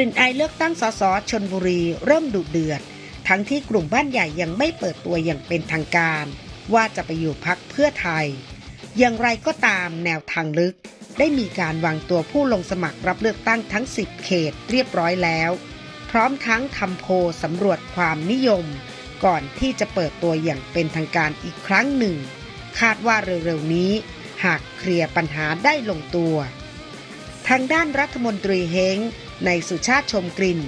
ลิ่นไอเลือกตั้งสสชนบุรีเริ่มดุเดือด ทั้งที่กลุ่มบ้านใหญ่ยังไม่เปิดตัวอย่างเป็นทางการ ว่าจะไปอยู่พักเพื่อไทย อย่างไรก็ตามแนวทางลึก ได้มีการวางตัวผู้ลงสมัครรับเลือกตั้งทั้ง 10 เขตเรียบร้อยแล้ว พร้อมทั้งทำโพสำรวจความนิยม ก่อนที่จะเปิดตัวอย่างเป็นทางการอีกครั้งหนึ่ง คาดว่าเร็วๆนี้ หากเคลียร์ปัญหาได้ลงตัว ทางด้านรัฐมนตรีเฮง ในสุชาติชมกลิ่น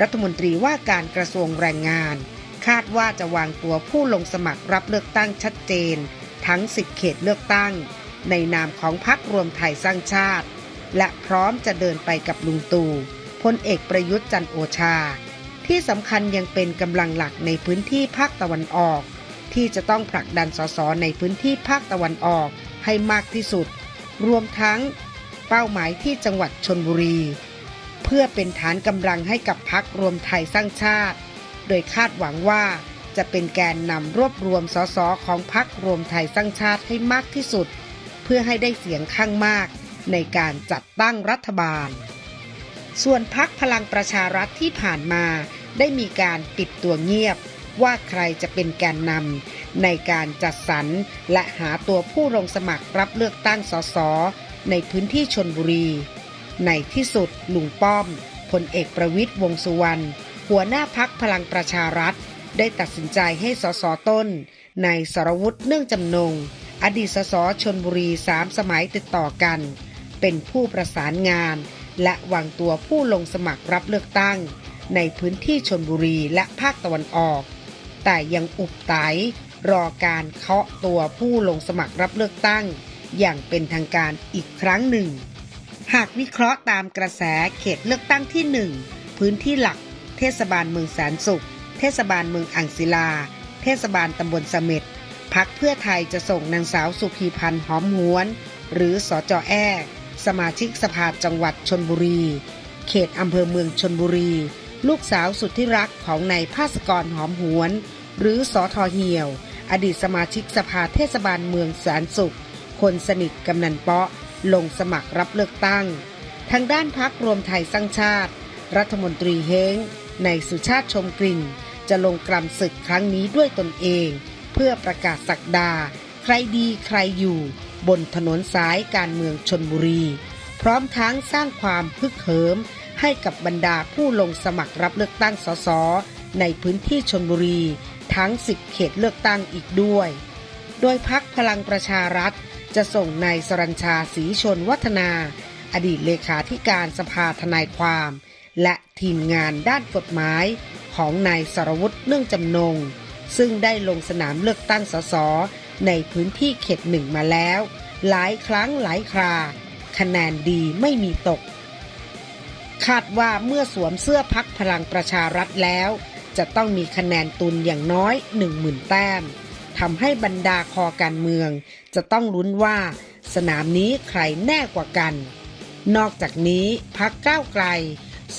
รัฐมนตรีว่าการกระทรวงแรงงาน คาดว่าจะวางตัวผู้ลงสมัครรับเลือกตั้งชัดเจน ทั้ง 10 เขตเลือกตั้ง ในนามของพรรครวมไทยสร้างชาติ และพร้อมจะเดินไปกับลุงตู่พลเอกประยุทธ์จันโอชา ที่สำคัญยังเป็นกำลังหลักในพื้นที่ภาคตะวันออก ที่จะต้องผลักดันสสในพื้นที่ภาคตะวันออกให้มากที่สุด รวมทั้งเป้าหมายที่จังหวัดชนบุรี พื่อเป็นฐานกำลังให้กับพักรวมไทยสร้างชาติ โดยคาดหวังว่าจะเป็นแกนนำรวบรวมสสของพักรวมไทยสร้างชาติให้มากที่สุด เพื่อให้ได้เสียงข้างมากในการจัดตั้งรัฐบาล ส่วนพักพลังประชารัฐที่ผ่านมาได้มีการปิดตัวเงียบว่าใครจะเป็นแกนนำในการจัดสรรและหาตัวผู้ลงสมัครรับเลือกตั้งสสในพื้นที่ชนบุรี ในที่สุดลุงป้อมพลเอกประวิตยวงสุวรรณหัวหน้าพักพลังประชารัฐ ได้ตัดสินใจให้สสต้นในายสรวุฒิเนื่องจำนง อดีตสสชนบุรีสามสมัยติดต่อกัน เป็นผู้ประสานงาน และวางตัวผู้ลงสมัครรับเลือกตั้ง ในพื้นที่ชนบุรีและภาคตะวันออก แต่ยังอุบไตรอการเคาะตัวผู้ลงสมัครรับเลือกตั้ง อย่างเป็นทางการอีกครั้งหนึ่ง หากวิเคราะห์ตามกระแสเขตเลือกตั้งที่ 1 พื้นที่หลัก เทศบาลเมืองแสนสุข เทศบาลเมืองอ่างศิลา เทศบาลตำบลเสม็ดพักเพื่อไทยจะส่งนางสาวสุภีพันธ์หอมหวน หรือสอจอแอสมาชิกสภาจังหวัดชนบุรี เขตอำเภอเมืองชนบุรี ลูกสาวสุดที่รักของนายภาสกรหอมหวน หรือสอทอเหี่ยว อดีตสมาชิกสภาเทศบาลเมืองแสนสุข คนสนิทกำนันเปาะ ลงสมัครรับเลือกตั้ง ทางด้านพักรวมไทยสร้างชาติ รัฐมนตรีเฮงในสุชาติชมกลิ่น จะลงกรำศึกครั้งนี้ด้วยตนเอง เพื่อประกาศสักดา ใครดีใครอยู่ บนถนนสายการเมืองชนบุรี พร้อมทั้งสร้างความพึกเหิม ให้กับบรรดาผู้ลงสมัครรับเลือกตั้งสสในพื้นที่ชนบุรี ทั้ง 10 เขตเลือกตั้งอีกด้วย โดยพักพลังประชารัฐ จะส่งนายสรัญชาศรีชนวัฒนา อดีตเลขาธิการสภาทนายความ และทีมงานด้านกฎหมายของนายสรวุฒิเนื่องจำนง ซึ่งได้ลงสนามเลือกตั้งสสในพื้นที่เขตหนึ่งมาแล้ว หลายครั้งหลายครา คะแนนดีไม่มีตก คาดว่าเมื่อสวมเสื้อพักพลังประชารัฐแล้ว จะต้องมีคะแนนตุนอย่างน้อย 10,000 แต้ม ทำให้บรรดาคอการเมือง จะต้องลุ้นว่า สนามนี้ใครแน่กว่ากัน นอกจากนี้พักก้าวไกล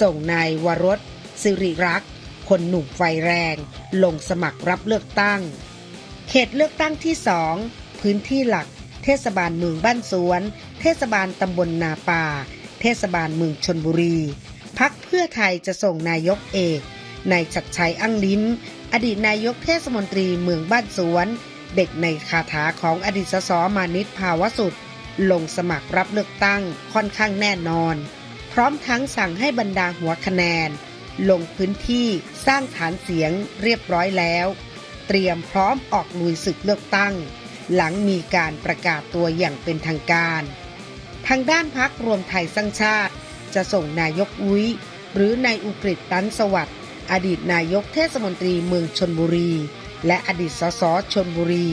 ส่งนายวรสสิริรักษ์ คนหนุ่มไฟแรง ลงสมัครรับเลือกตั้ง เขตเลือกตั้งที่2พื้นที่หลัก เทศบาลเมืองบ้านสวน เทศบาลตำบลนาป่า เทศบาลเมืองชนบุรีพักเพื่อไทยจะส่งนายกเอกนายชัดชัยอั้งลิ้ม อดีตนายกเทศมนตรีเมืองบ้านสวน เด็กในคาถาของอดีตสสมานิตภาวสุดลงสมัครรับเลือกตั้งค่อนข้างแน่นอน พร้อมทั้งสั่งให้บรรดาหัวคะแนน ลงพื้นที่สร้างฐานเสียงเรียบร้อยแล้ว เตรียมพร้อมออกลุยศึกเลือกตั้ง หลังมีการประกาศตัวอย่างเป็นทางการ ทางด้านพักรวมไทยสร้างชาติ จะส่งนายกอุ้ยหรือนายอุกฤษตันสวัสดิ์ อดีตนายกเทศมนตรีเมืองชนบุรี และอดีตสสชนบุรี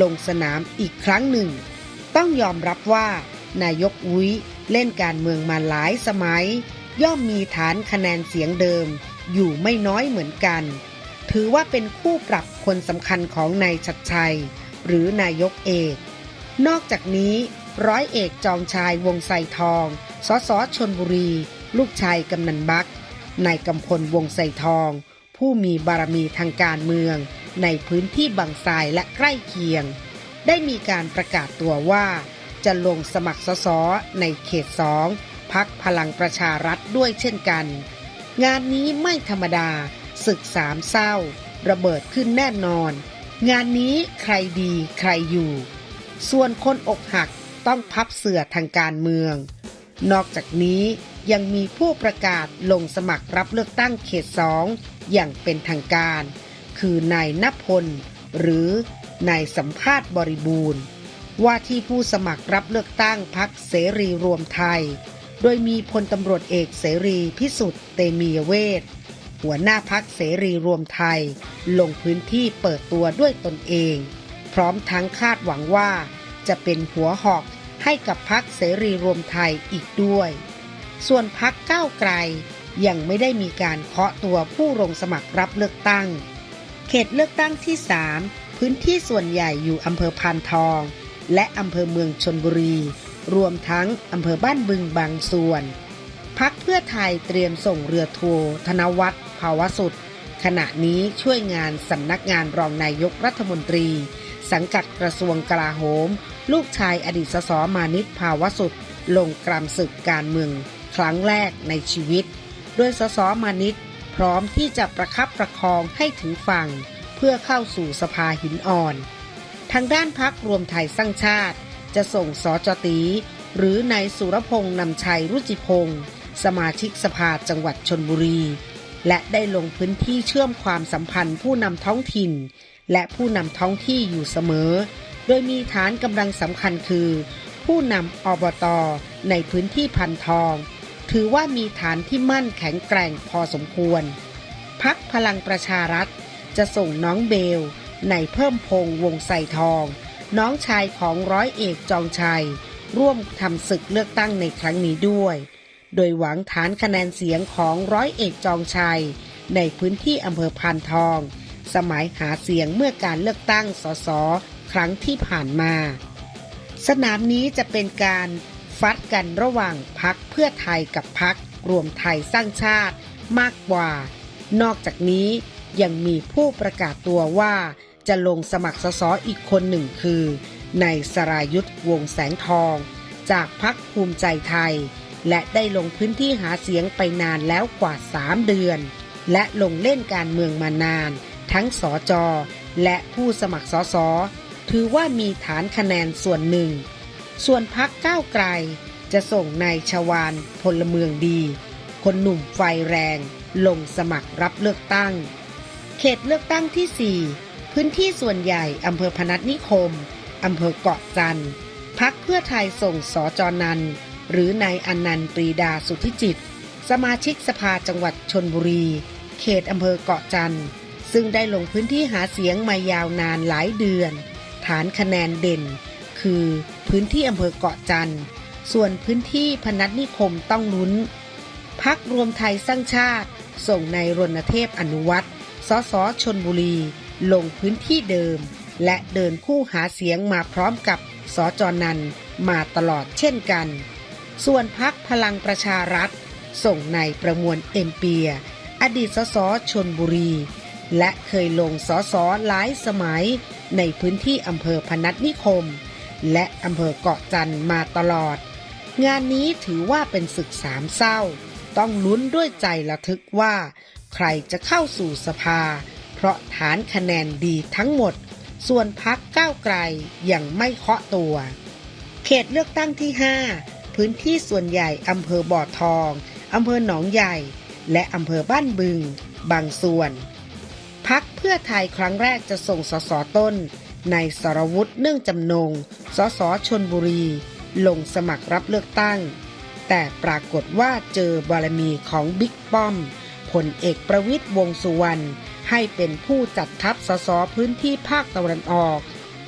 ลงสนามอีกครั้งหนึ่ง ต้องยอมรับว่า นายกอุ้ยเล่นการเมืองมาหลายสมัย ย่อมมีฐานคะแนนเสียงเดิม อยู่ไม่น้อยเหมือนกัน ถือว่าเป็นคู่ปรับคนสำคัญของนายชัดชัย หรือนายกเอก นอกจากนี้ร้อยเอกจองชายวงไสทอง สสชนบุรี ลูกชายกำนันบัก นายกำพลวงไสทอง ผู้มีบารมีทางการเมือง ในพื้นที่บางทรายและใกล้เคียง ได้มีการประกาศตัวว่า จะลงสมัครสสในเขตสองพักพลังประชารัฐด้วยเช่นกัน งานนี้ไม่ธรรมดาศึกสามเศร้า ระเบิดขึ้นแน่นอน งานนี้ใครดีใครอยู่ ส่วนคนอกหักต้องพับเสื่อทางการเมือง นอกจากนี้ยังมีผู้ประกาศลงสมัครรับเลือกตั้งเขตสองอย่างเป็นทางการ คือนายนพล หรือนายสัมภาษณ์บริบูรณ์ ว่าที่ผู้สมัครรับเลือกตั้งพักเสรีรวมไทย โดยมีพลตำรวจเอกเสรีพิสุทธิ์เตมียเวทหัวหน้าพักเสรีรวมไทย ลงพื้นที่เปิดตัวด้วยตนเอง พร้อมทั้งคาดหวังว่า จะเป็นหัวหอกให้กับพักเสรีรวมไทยอีกด้วย ส่วนพักก้าวไกลยังไม่ได้มีการเคาะตัวผู้ลงสมัครรับเลือกตั้ง เขตเลือกตั้งที่ 3 พื้นที่ส่วนใหญ่อยู่อำเภอพานทอง และอำเภอเมืองชนบุรี รวมทั้งอำเภอบ้านบึงบางส่วน พักเพื่อไทยเตรียมส่งเรือทัวร์ธนวัฒน์ภาวสุดขณะนี้ช่วยงานสำนักงานรองนายกรัฐมนตรี สังกัดกระทรวงกลาโหม ลูกชายอดีตสสมานิตภาวสุดลงกรามศึกการเมือง ครั้งแรกในชีวิตโดยสสมานิตพร้อมที่จะประคับประคองให้ถึงฝั่ง เพื่อเข้าสู่สภาหินอ่อน ทางด้านพักรวมไทยสร้างชาติ จะส่งสจตีหรือนายสุรพงษ์นำชัยรุจิพงศ์สมาชิกสภาจังหวัดชนบุรี และได้ลงพื้นที่เชื่อมความสัมพันธ์ผู้นำท้องถิ่น และผู้นำท้องที่อยู่เสมอ โดยมีฐานกำลังสำคัญคือ ผู้นำอบต ในพื้นที่พันทอง ถือว่ามีฐานที่มั่นแข็งแกร่งพอสมควร พักพลังประชารัฐจะส่งน้องเบล ในเพิ่มพงวงใส่ทอง น้องชายของร้อยเอกจองชัย ร่วมทำศึกเลือกตั้งในครั้งนี้ด้วย โดยหวังฐานคะแนนเสียงของร้อยเอกจองชัย ในพื้นที่อำเภอพานทอง สมัยหาเสียงเมื่อการเลือกตั้งสสครั้งที่ผ่านมา สนามนี้จะเป็นการ ฟัดกันระหว่างพักเพื่อไทยกับพักรวมไทยสร้างชาติมากกว่า นอกจากนี้ยังมีผู้ประกาศตัวว่าจะลงสมัครสสอีกคนหนึ่งคือ ในสรายุทธวงแสงทอง จากพักภูมิใจไทย และได้ลงพื้นที่หาเสียงไปนานแล้วกว่า 3 เดือน และลงเล่นการเมืองมานาน ทั้งสอจอและผู้สมัครสสถือว่ามีฐานคะแนนส่วนหนึ่ง ส่วนพักก้าวไกล จะส่งนายชวานพลเมืองดี คนหนุ่มไฟแรง ลงสมัครรับเลือกตั้ง เขตเลือกตั้งที่ 4 พื้นที่ส่วนใหญ่อำเภอพนัสนิคมอำเภอเกาะจันทร์พักเพื่อไทยส่งสอจอนันท์หรือนายอนันต์ปรีดาสุทธิจิต สมาชิกสภาจังหวัดชนบุรี เขตอำเภอเกาะจันทร์ซึ่งได้ลงพื้นที่หาเสียงมายาวนานหลายเดือน ฐานคะแนนเด่น คือ พื้นที่อำเภอเกาะจันทร์ ส่วนพื้นที่พนัสนิคมต้องลุ้น พักรวมไทยสร้างชาติ ส่งในายรณเทพอนุวัตรสสชนบุรี ลงพื้นที่เดิม และเดินคู่หาเสียงมาพร้อมกับสจนันท์มาตลอดเช่นกัน ส่วนพักพลังประชารัฐ ส่งในายประมวลเอ็มเปีย อดีตสสชนบุรี และเคยลงสสหลายสมัยในพื้นที่อำเภอพนัสนิคม และอำเภอเกาะจันทร์มาตลอด งานนี้ถือว่าเป็นศึกสามเศร้า ต้องลุ้นด้วยใจระทึกว่า ใครจะเข้าสู่สภา เพราะฐานคะแนนดีทั้งหมด ส่วนพักก้าวไกลยังไม่เคาะตัว เขตเลือกตั้งที่ 5 พื้นที่ส่วนใหญ่อำเภอบ่อทองอำเภอหนองใหญ่ และอำเภอบ้านบึง บางส่วน พักเพื่อไทยครั้งแรกจะส่งสสต้น ในสรวุฒิเนื่องจำนง สสชนบุรี ลงสมัครรับเลือกตั้ง แต่ปรากฏว่าเจอบารมีของบิ๊กป้อมพลเอกประวิตยวงสุวรรณให้เป็นผู้จัดทัพสสพื้นที่ภาคตะวันออก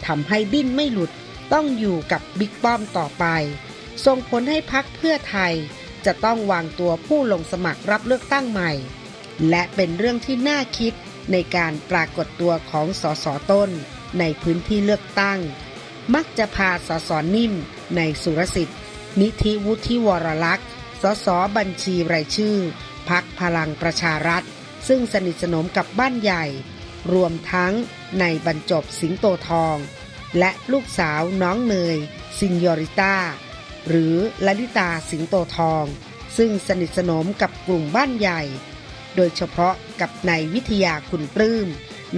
ทำให้ดิ้นไม่หลุดต้องอยู่กับบิ๊กป้อมต่อไป ส่งผลให้พักเพื่อไทย จะต้องวางตัวผู้ลงสมัครรับเลือกตั้งใหม่ และเป็นเรื่องที่น่าคิดในการปรากฏตัวของสสต้น ในพื้นที่เลือกตั้ง มักจะพาสสนิ่ม ในสุรสิทธิ์ นิธิวุฒิวรลักษ์สสบัญชีรายชื่อ พักพลังประชารัฐ ซึ่งสนิทสนมกับบ้านใหญ่ รวมทั้งในบรรจบสิงโตทอง และลูกสาวน้องเนยซินยอริต้า หรือลลิตาสิงโตทอง ซึ่งสนิทสนมกับกลุ่มบ้านใหญ่ โดยเฉพาะกับนายวิทยาคุณปลื้ม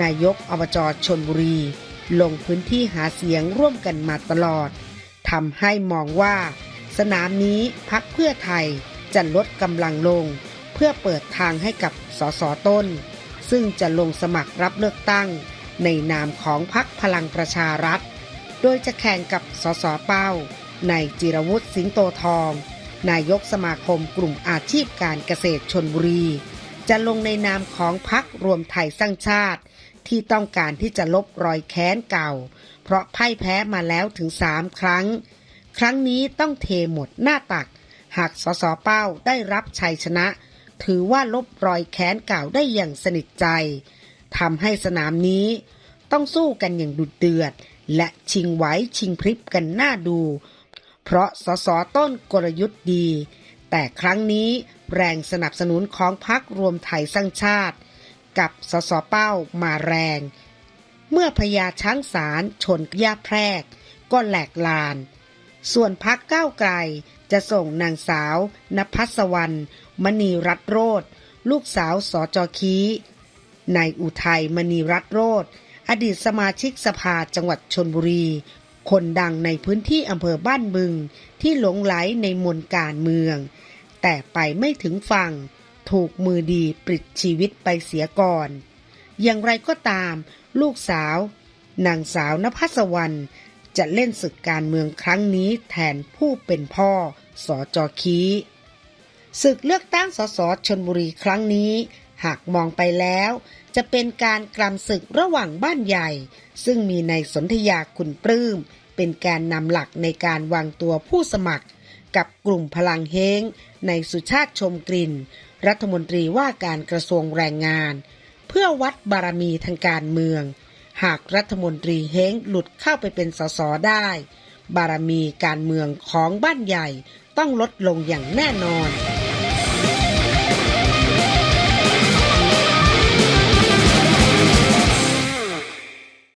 นายกอบจชนบุรี ลงพื้นที่หาเสียงร่วมกันมาตลอดทำให้มองว่า สนามนี้พักเพื่อไทยจะลดกำลังลง เพื่อเปิดทางให้กับสสต้น ซึ่งจะลงสมัครรับเลือกตั้ง ในนามของพักพลังประชารัฐ โดยจะแข่งกับสสเป้า ในจิรวุฒิสิงโตทอง นายกสมาคมกลุ่มอาชีพการเกษตรชนบุรี จะลงในนามของพักรวมไทยสร้างชาติ ที่ต้องการที่จะลบรอยแค้นเก่า เพราะพ่ายแพ้มาแล้วถึงสามครั้ง ครั้งนี้ต้องเทหมดหน้าตัก หากสสเป้าได้รับชัยชนะ ถือว่าลบรอยแค้นเก่าได้อย่างสนิทใจทำให้สนามนี้ต้องสู้กันอย่างดุเดือด และชิงไหวชิงพริบกันหน้าดู เพราะสสต้นกลยุทธ์ดี แต่ครั้งนี้แรงสนับสนุนของพรรครวมไทยสร้างชาติ กับสสเป้ามาแรง เมื่อพญาช้างสารชนย่าแพรก ก็แหลกลาน ส่วนพักก้าวไกลจะส่งนางสาวนภัสวรรณมณีรัตโรธลูกสาวสอจอคีนายอุทัยมณีรัตโรธอดีตสมาชิกสภาจังหวัดชนบุรี คนดังในพื้นที่อำเภอบ้านบึงที่หลงไหลในมนการเมือง แต่ไปไม่ถึงฝั่ง ถูกมือดีปลิดชีวิตไปเสียก่อน อย่างไรก็ตาม ลูกสาวนางสาวนภัสวรรณจะเล่นศึกการเมืองครั้งนี้แทนผู้เป็นพ่อสอจอคีศึกเลือกตั้งสสชนบุรีครั้งนี้ หากมองไปแล้ว จะเป็นการกลำศึกระหว่างบ้านใหญ่ ซึ่งมีในสนธยาคุณปลื้ม เป็นการนำหลักในการวางตัวผู้สมัคร กับกลุ่มพลังเฮงในสุชาติชมกลิ่น รัฐมนตรีว่าการกระทรวงแรงงาน เพื่อวัดบารมีทางการเมือง หากรัฐมนตรีเฮงหลุดเข้าไปเป็นสสได้ บารมีการเมืองของบ้านใหญ่ต้องลดลงอย่างแน่นอน